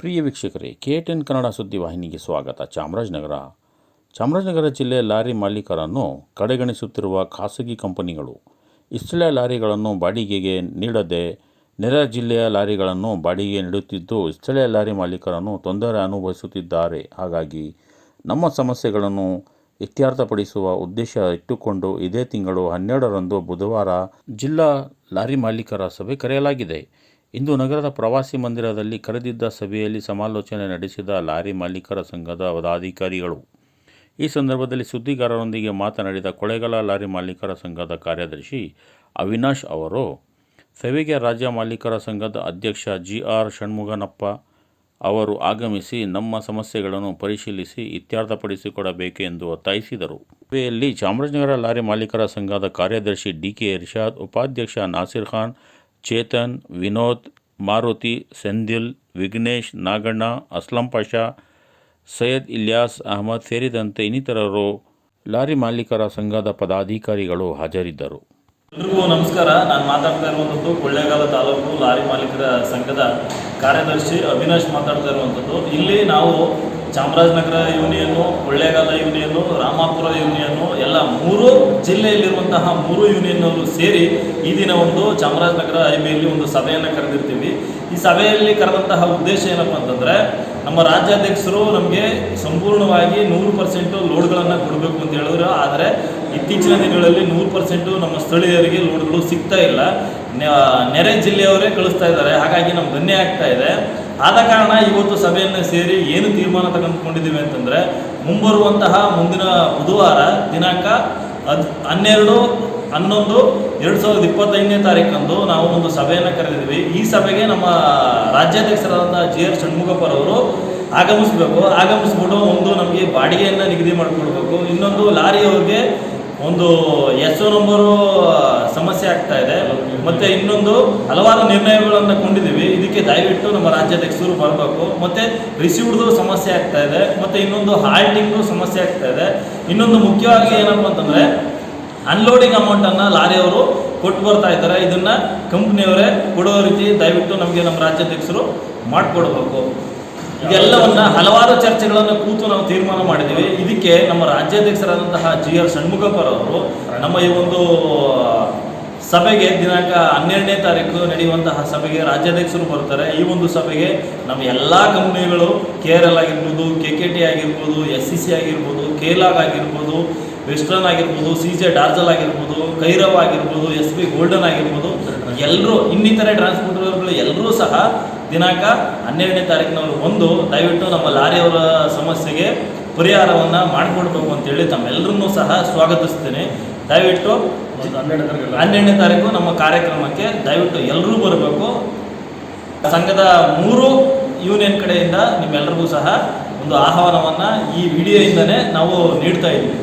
ಪ್ರಿಯ ವೀಕ್ಷಕರೇ, K ten Kannada ಸುದ್ದಿವಾಹಿನಿಗೆ ಸ್ವಾಗತ. ಚಾಮರಾಜನಗರ. ಚಾಮರಾಜನಗರ ಜಿಲ್ಲೆ ಲಾರಿ ಮಾಲೀಕರನ್ನು ಕಡೆಗಣಿಸುತ್ತಿರುವ ಖಾಸಗಿ ಕಂಪನಿಗಳು ಇಷ್ಟೆಲ್ಲ ಲಾರಿಗಳನ್ನು ಬಾಡಿಗೆಗೆ ನೀಡದೆ ನೆರೆ ಜಿಲ್ಲೆಯ ಲಾರಿಗಳನ್ನು ಬಾಡಿಗೆ ನೀಡುತ್ತಿದ್ದು ಸ್ಥಳೀಯ ಲಾರಿ ಮಾಲೀಕರನ್ನು ತೊಂದರೆ ಅನುಭವಿಸುತ್ತಿದ್ದಾರೆ. ಹಾಗಾಗಿ ನಮ್ಮ ಸಮಸ್ಯೆಗಳನ್ನು ಇತ್ಯರ್ಥಪಡಿಸುವ ಉದ್ದೇಶ ಇಟ್ಟುಕೊಂಡು ಇದೇ ತಿಂಗಳು ಹನ್ನೆರಡರಂದು ಬುಧವಾರ ಜಿಲ್ಲಾ ಲಾರಿ ಮಾಲೀಕರ ಸಭೆ ಕರೆಯಲಾಗಿದೆ. ಇಂದು ನಗರದ ಪ್ರವಾಸಿ ಮಂದಿರದಲ್ಲಿ ಕರೆದಿದ್ದ ಸಭೆಯಲ್ಲಿ ಸಮಾಲೋಚನೆ ನಡೆಸಿದ ಲಾರಿ ಮಾಲೀಕರ ಸಂಘದ ಪದಾಧಿಕಾರಿಗಳು ಈ ಸಂದರ್ಭದಲ್ಲಿ ಸುದ್ದಿಗಾರರೊಂದಿಗೆ ಮಾತನಾಡಿದ ಕೊಳೆಗಾಲ ಲಾರಿ ಮಾಲೀಕರ ಸಂಘದ ಕಾರ್ಯದರ್ಶಿ ಅವಿನಾಶ್ ಅವರು, ಸಭೆಗೆ ರಾಜ್ಯ ಮಾಲೀಕರ ಸಂಘದ ಅಧ್ಯಕ್ಷ ಜಿ ಆರ್ ಷಣ್ಮುಗನಪ್ಪ ಅವರು ಆಗಮಿಸಿ ನಮ್ಮ ಸಮಸ್ಯೆಗಳನ್ನು ಪರಿಶೀಲಿಸಿ ಇತ್ಯರ್ಥಪಡಿಸಿಕೊಡಬೇಕು ಎಂದು ಒತ್ತಾಯಿಸಿದರು. ಸಭೆಯಲ್ಲಿ ಚಾಮರಾಜನಗರ ಲಾರಿ ಮಾಲೀಕರ ಸಂಘದ ಕಾರ್ಯದರ್ಶಿ ಡಿ ಕೆ ಇರ್ಷಾದ್, ಉಪಾಧ್ಯಕ್ಷ ನಾಸಿರ್ ಖಾನ್ ಚೇತನ್, ವಿನೋದ್, ಮಾರುತಿ, ಸೆಂದಿಲ್, ವಿಘ್ನೇಶ್, ನಾಗಣ್ಣ, ಅಸ್ಲಂ ಪಾಷಾ, ಸೈಯದ್ ಇಲ್ಯಾಸ್ ಅಹಮದ್ ಸೇರಿದಂತೆ ಇನ್ನಿತರರು ಲಾರಿ ಮಾಲೀಕರ ಸಂಘದ ಪದಾಧಿಕಾರಿಗಳು ಹಾಜರಿದ್ದರು. ಎಲ್ರಿಗೂ ನಮಸ್ಕಾರ. ನಾನು ಮಾತಾಡ್ತಾ ಇರುವಂಥದ್ದು ಕೊಳ್ಳೇಗಾಲ ತಾಲೂಕು ಲಾರಿ ಮಾಲೀಕರ ಸಂಘದ ಕಾರ್ಯದರ್ಶಿ ಅವಿನಾಶ್ ಮಾತಾಡ್ತಾ ಇರುವಂಥದ್ದು. ಇಲ್ಲಿ ನಾವು ಚಾಮರಾಜನಗರ ಯೂನಿಯನು ಕೊಳ್ಳೇಗಾಲ ಯೂನಿಯನು ರಾಮಾಪುರ ಯೂನಿಯನು ಎಲ್ಲ ಮೂರು ಜಿಲ್ಲೆಯಲ್ಲಿರುವಂತಹ ಮೂರು ಯೂನಿಯನ್ನವರು ಸೇರಿ ಈ ದಿನ ಒಂದು ಚಾಮರಾಜನಗರ ಐಬಿಯಲ್ಲಿ ಒಂದು ಸಭೆಯನ್ನು ಕರೆದಿರ್ತೀವಿ. ಈ ಸಭೆಯಲ್ಲಿ ಕರೆದಂತಹ ಉದ್ದೇಶ ಏನಪ್ಪ ಅಂತಂದರೆ, ನಮ್ಮ ರಾಜ್ಯಾಧ್ಯಕ್ಷರು ನಮಗೆ ಸಂಪೂರ್ಣವಾಗಿ ನೂರು ಪರ್ಸೆಂಟು ಲೋಡ್ಗಳನ್ನು ಕೊಡಬೇಕು ಅಂತ ಹೇಳಿದ್ರು. ಆದರೆ ಇತ್ತೀಚಿನ ದಿನಗಳಲ್ಲಿ ನೂರು ಪರ್ಸೆಂಟು ನಮ್ಮ ಸ್ಥಳೀಯರಿಗೆ ಲೋಡ್ಗಳು ಸಿಗ್ತಾ ಇಲ್ಲ. ನೆರೆ ಜಿಲ್ಲೆಯವರೇ ಕಳಿಸ್ತಾ ಇದ್ದಾರೆ. ಹಾಗಾಗಿ ನಮ್ಗೆ ಧನ್ಯ ಆಗ್ತಾ ಇದೆ. ಆದ ಕಾರಣ ಇವತ್ತು ಸಭೆಯನ್ನು ಸೇರಿ ಏನು ತೀರ್ಮಾನ ತೆಗೆದುಕೊಂಡಿದ್ದೀವಿ ಅಂತಂದರೆ ಮುಂಬರುವಂತಹ ಮುಂದಿನ ಬುಧವಾರ ದಿನಾಂಕ ಹದ್ ಹನ್ನೆರಡು, ಹನ್ನೊಂದು, ಎರಡು ಸಾವಿರದ ಇಪ್ಪತ್ತೈದನೇ ತಾರೀಕಂದು ನಾವು ಒಂದು ಸಭೆಯನ್ನು ಕರೆದಿದ್ವಿ ಈ ಸಭೆಗೆ ನಮ್ಮ ರಾಜ್ಯಾಧ್ಯಕ್ಷರಾದಂಥ ಜಿ ಆರ್ ಷಣ್ಮುಖಪ್ಪರವರು ಆಗಮಿಸಬೇಕು. ಆಗಮಿಸ್ಬಿಟ್ಟು ಒಂದು ನಮಗೆ ಬಾಡಿಗೆಯನ್ನು ನಿಗದಿ ಮಾಡಿಕೊಡ್ಬೇಕು. ಇನ್ನೊಂದು ಲಾರಿಯವ್ರಿಗೆ ಒಂದು ಎಸ್ ಒ ನಂಬರು ಸಮಸ್ಯೆ ಆಗ್ತಾ ಇದೆ. ಮತ್ತೆ ಇನ್ನೊಂದು ಹಲವಾರು ನಿರ್ಣಯಗಳನ್ನು ಕೊಂಡಿದ್ದೀವಿ. ಇದಕ್ಕೆ ದಯವಿಟ್ಟು ನಮ್ಮ ರಾಜ್ಯಾಧ್ಯಕ್ಷರು ಬರಬೇಕು ಮತ್ತೆ ರಿಸೀವ್ಡ್ದು ಸಮಸ್ಯೆ ಆಗ್ತಾ ಇದೆ. ಮತ್ತೆ ಇನ್ನೊಂದು ಹಾಲ್ಟಿಂಗ್ದು ಸಮಸ್ಯೆ ಆಗ್ತಾ ಇದೆ. ಇನ್ನೊಂದು ಮುಖ್ಯವಾಗಿ ಏನಪ್ಪ ಅಂತಂದರೆ ಅನ್ಲೋಡಿಂಗ್ ಅಮೌಂಟನ್ನು ಲಾರಿಯವರು ಕೊಟ್ಟು ಬರ್ತಾ ಇದ್ದಾರೆ. ಇದನ್ನು ಕಂಪ್ನಿಯವರೇ ಕೊಡೋ ರೀತಿ ದಯವಿಟ್ಟು ನಮಗೆ ನಮ್ಮ ರಾಜ್ಯಾಧ್ಯಕ್ಷರು ಮಾಡಿಕೊಡ್ಬೇಕು. ಇದೆಲ್ಲವನ್ನ ಹಲವಾರು ಚರ್ಚೆಗಳನ್ನು ಕೂತು ನಾವು ತೀರ್ಮಾನ ಮಾಡಿದ್ದೀವಿ. ಇದಕ್ಕೆ ನಮ್ಮ ರಾಜ್ಯಾಧ್ಯಕ್ಷರಾದಂತಹ ಜಿ ಆರ್ ಷಣ್ಮುಖಪ್ಪರವರು ನಮ್ಮ ಈ ಒಂದು ಸಭೆಗೆ ದಿನಾಂಕ ಹನ್ನೆರಡನೇ ತಾರೀಕು ನಡೆಯುವಂತಹ ಸಭೆಗೆ ರಾಜ್ಯಾಧ್ಯಕ್ಷರು ಬರ್ತಾರೆ ಈ ಒಂದು ಸಭೆಗೆ ನಮ್ಮ ಎಲ್ಲ ಕಂಪ್ನಿಗಳು ಕೆ ಆರ್ ಎಲ್ ಆಗಿರ್ಬೋದು ಕೆ ಕೆ ಟಿ ಆಗಿರ್ಬೋದು ಎಸ್ ಸಿ ಸಿ ಆಗಿರ್ಬೋದು ಕೇಲಾಗ್ ಆಗಿರ್ಬೋದು ವೆಸ್ಟರ್ನ್ ಆಗಿರ್ಬೋದು ಸಿ ಜೆ ಡಾರ್ಜಲ್ ಆಗಿರ್ಬೋದು ಕೈರವ್ ಆಗಿರ್ಬೋದು ಎಸ್ ಪಿ ಗೋಲ್ಡನ್ ಆಗಿರ್ಬೋದು, ಎಲ್ಲರೂ ಇನ್ನಿತರ ಟ್ರಾನ್ಸ್ಪೋರ್ಟರ್ಗಳು ಎಲ್ಲರೂ ಸಹ ದಿನಾಂಕ ಹನ್ನೆರಡನೇ ತಾರೀಕಿನವರು ಒಂದು ದಯವಿಟ್ಟು ನಮ್ಮ ಲಾರಿಯವರ ಸಮಸ್ಯೆಗೆ ಪರಿಹಾರವನ್ನು ಮಾಡಿಕೊಡ್ಬೇಕು ಅಂತೇಳಿ ತಮ್ಮೆಲ್ಲರನ್ನೂ ಸಹ ಸ್ವಾಗತಿಸ್ತೇನೆ. ದಯವಿಟ್ಟು ಹನ್ನೆರಡನೇ ತಾರೀಕು ನಮ್ಮ ಕಾರ್ಯಕ್ರಮಕ್ಕೆ ದಯವಿಟ್ಟು ಎಲ್ಲರೂ ಬರಬೇಕು. ಸಂಘದ ಮೂರು ಯೂನಿಯನ್ ಕಡೆಯಿಂದ ನಿಮ್ಮೆಲ್ಲರಿಗೂ ಸಹ ಒಂದು ಆಹ್ವಾನವನ್ನು ಈ ವಿಡಿಯೋಯಿಂದನೇ ನಾವು ನೀಡ್ತಾ ಇದ್ದೀವಿ.